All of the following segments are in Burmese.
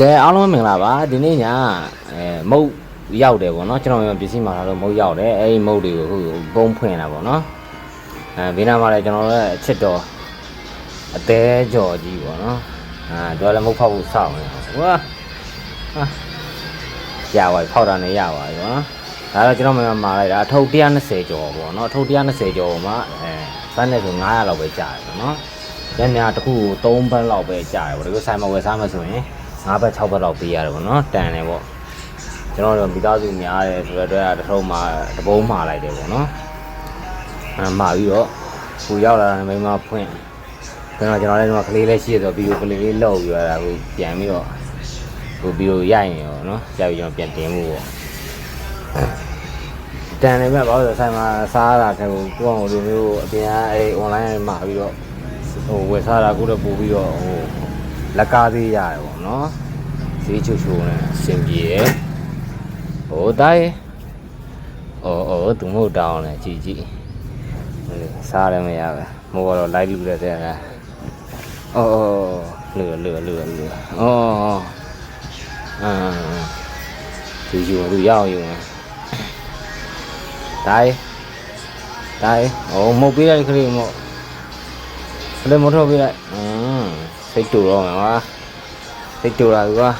ကဲအားလုံးမင်္ဂလာပါဒီနေ့ညအဲမုတ်ရောက်တယ်ပေါ့နော်ကျွန်တော်ပစ္စည်းမှာလာတော့မုတ်ရောက်တယ်အဲဒီမုတ်တွေကိုအခုပုံဖွင့်တာပေါ့နော်အဲဘေးနားမှာလည်းကျွန်တော်တို့အချစ်တော်အသေးကြော်ကြီးပေါ့နော်အာတော့လည်းမုတ်ဖောက်ဖို့စောင့်နေဝါဟာရပါပြီဖောက်တာနဲ့ရပါပြီပေါ့နော်ဒါတော့ကျွန်တော်မှမာလိုက်တာအထုပ်120ကျော်ပေါ့နော်အထုပ်120ကျော်မှာအဲဘတ်နဲ့ဆို900လောက်ပဲကြာတယ်ပေါ့နော်ညညတစ်ခုကို3ဘတ်လောက်ပဲကြာတယ်ပေါ့ဒီလိုဆိုင်မှာဝယ်စားမှဆိုရင် 9ဘတ်6ဘတ်လောက်ပေးရတယ်ပေါ့နော်တန်တယ်ပေါ့ကျွန်တော်တို့မိသားစုများတယ်ဆိုတော့အတွက်တစ်ထုပ်မှာတပုံးမှာလိုက်တယ်ပေါ့နော်အဲမှာပြီးတော့ပူရောက်လာတဲ့မိန်းမဖွင့်ကျွန်တော်ကျွန်တော်လည်းဒီမှာကလေးလေးရှိရဆိုပြီးတော့ကလေးလေးလောက်ပြီးတော့ဒါကိုပြန်ပြီးတော့ဟိုပြီးတော့ရိုက်ရင်ရောနော်ရိုက်ပြီးကျွန်တော်ပြန်တင်မှုပေါ့တန်တယ်မြတ်ဘာလို့လဲဆိုင်မှာစားရတာတဲ့ကိုကိုယ့်အောင်လိုမျိုးအပြင်အဲ online မှာပြီးတော့ဟိုဝယ်စားတာကိုတော့ပို့ပြီးတော့ဟို လက်ကားသေးရတယ်ပေါ့နော်ဈေးချိုချိုနဲ့အဆင်ပြေရယ်ဟိုတိုင်းအော်အော်သူမဟုတ်တောင်းလဲကြည်ကြည်ဟိုစားလည်းမရပဲမိုးကတော့ live လူတဲ့တဲ့အော်အော်လွယ်လွယ်လွယ်လွယ်အော်အာသူယူသူရောက်ယူတိုင်းတိုင်းဟိုမုတ်ပေးလိုက်ခရီးမို့ခလေးမထုတ်ပေးလိုက်อืม စိတ်တူတော့မှာကွာစိတ်တူလာပြီကွာ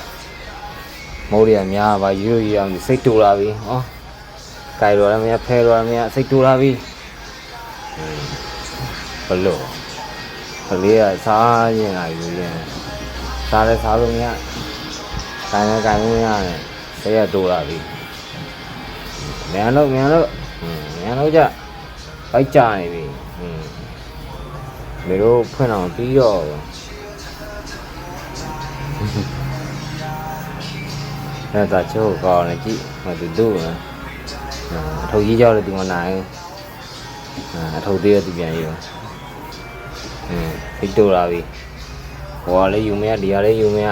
မိုးရများပါယူရအောင်စိတ်တူလာပြီဟောကြိုင်တော့လည်းမရဖဲတော့လည်းမရစိတ်တူလာပြီဘလို့ကလေးကစားရင်လာယူရင်စားလဲစားလို့မရကိုင်လဲကိုင်လို့မရတယ်တရက်တူလာပြီမြန်လို့မြန်လို့မြန်လို့ကြပိုက်ကြနေပြီอืมမေတို့ဖွင့်အောင်ပြီးတော့ အဲ့ဒါချိုးကောင်းနေကြည့်မတူတူနော်အထုပ်ကြီးကြောက်လို့ဒီမနိုင်အထုပ်သေးရသူပြန်ယူအင်းဖိတူလာပြီဟိုကလည်းယူမရဒီကလည်းယူမရ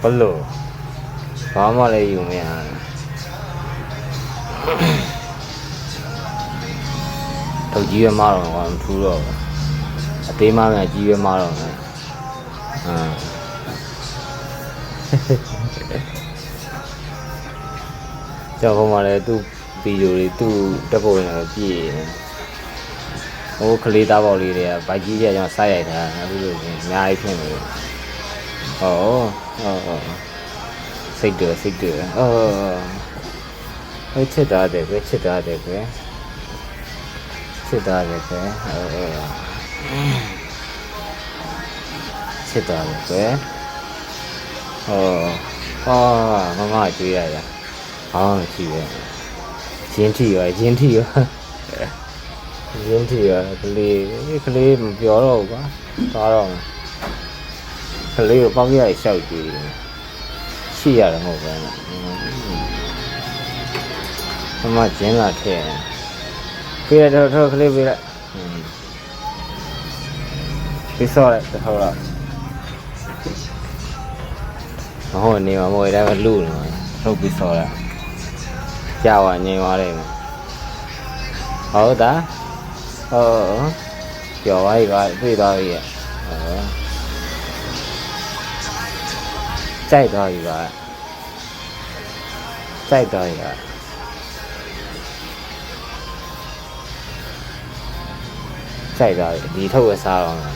ဘလို့ဘာမှလည်းယူမရထုပ်ကြီးရမတော့ဘာမှထူးတော့အသေးမှလည်းကြီးရမတော့အင်း ကျောင်းဟိုမှာလည်းသူ့ဗီဒီယိုတွေသူ့တက်ဖို့နေတော့ပြည့်နေဟိုကလေးသားပေါက်လေးတွေကဘိုက်ကြီးကြီးကျွန်တော်စိုက်ရိုက်တာအခုလိုချင်းအများကြီးဖြစ်နေတယ်ဟောဟောဟောစိတ်တယ်စိတ်တယ်အော်ဟိုချစ်တာတယ်ပဲချစ်တာတယ်ပဲချစ်တာတယ်ပဲဟောချစ်တာတယ်ပဲ ဟောဟာမမကြွေးရရအောင်းရှိတယ်ရင်းထီရောရင်းထီရောရင်းထီရောကလေးကလေးမပြောတော့ဘူးကွာသွားတော့မယ်ကလေးကိုပေါက်ရရရှောက်ကြည့်တယ်ရှိရတယ်မဟုတ်ဘူးနော်မမကျင်းလာထည့်ပြရတော့တော့ကလေးပြလိုက်ပြစောလိုက်တော့တော့ မဟုတ်နေမှာမဟုတ်တယ်ဒါကလူနေမှာထုတ်ပြီးစောလိုက်ကြာဝငြိမ်သွားတယ်မဟုတ်တာဟုတ်ကျော်ပါ ਈ ပါတွေ့သွားပြီရဲ့ဟုတ်ကြိုက်သွားပြီပါကြိုက်သွားပြီပါကြိုက်သွားပြီဒီထုတ်ဝယ်စားတော့မှာ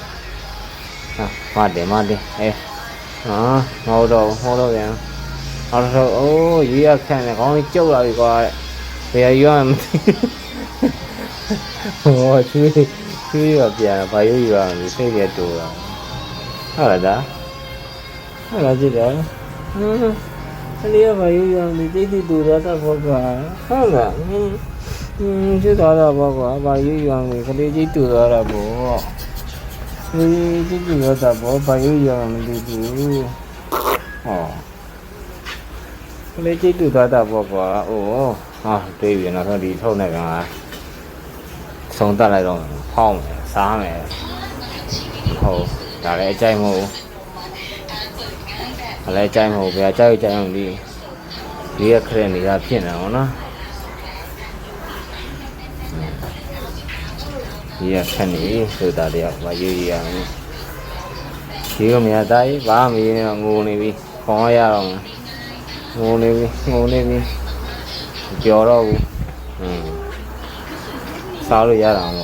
ဟာမတယ်မတယ်အဲ ဟာမဟုတ်တော့ဟောတော့ပြန်အော်တော့အိုးရွေးရခန့်တယ်ခေါင်းကြီးကျုပ်လာပြီကွာဘယ်ရွာမသိဟောချွေးချွေးရပြန်ဘာရွေးရွာမသိစိတ်ရတူတာဟုတ်လားဒါဟုတ်လားကြည့်တယ်ဟမ်ကလေးကဘာရွေးရွာမသိတိတိတူတော့တော့ဘောကွာဟုတ်လားဟင်းဟင်းချစ်သွားတော့ဘောကွာဘာရွေးရွာမသိကလေးကြီးတူတော့တော့ဘော ဒီကြည့်ကြည့်တော့တော့ဘောဘာရွေးရွာမသိဘူးဟောကလေးကြည့်တူသွားတာပေါ့ကွာ။အိုးဟာတွေးပြီနော်ဆိုဒီထုတ်နေကောင်ကဆုံးတက်လိုက်တော့ဖောင်းမယ်စားမယ်။ဟုတ်ဒါလည်းအကြိုက်မဟုတ်ဘူး။အလည်းအကြိုက်မဟုတ်ဘူးဗျာ။ကြိုက်ကြိုက်အောင်ဒီဒီရခရက်နေတာဖြစ်နေအောင်နော်။ ရေရခက်နေဆိုတာတယောက်မရေရအောင်ဒီကမြတ်သားကြီးဘာမရင်းတော့ငိုနေပြီခေါင်းရတော့ငိုနေပြီငိုနေပြီကြော်တော့ဘူးอืมစားလို့ရတာမ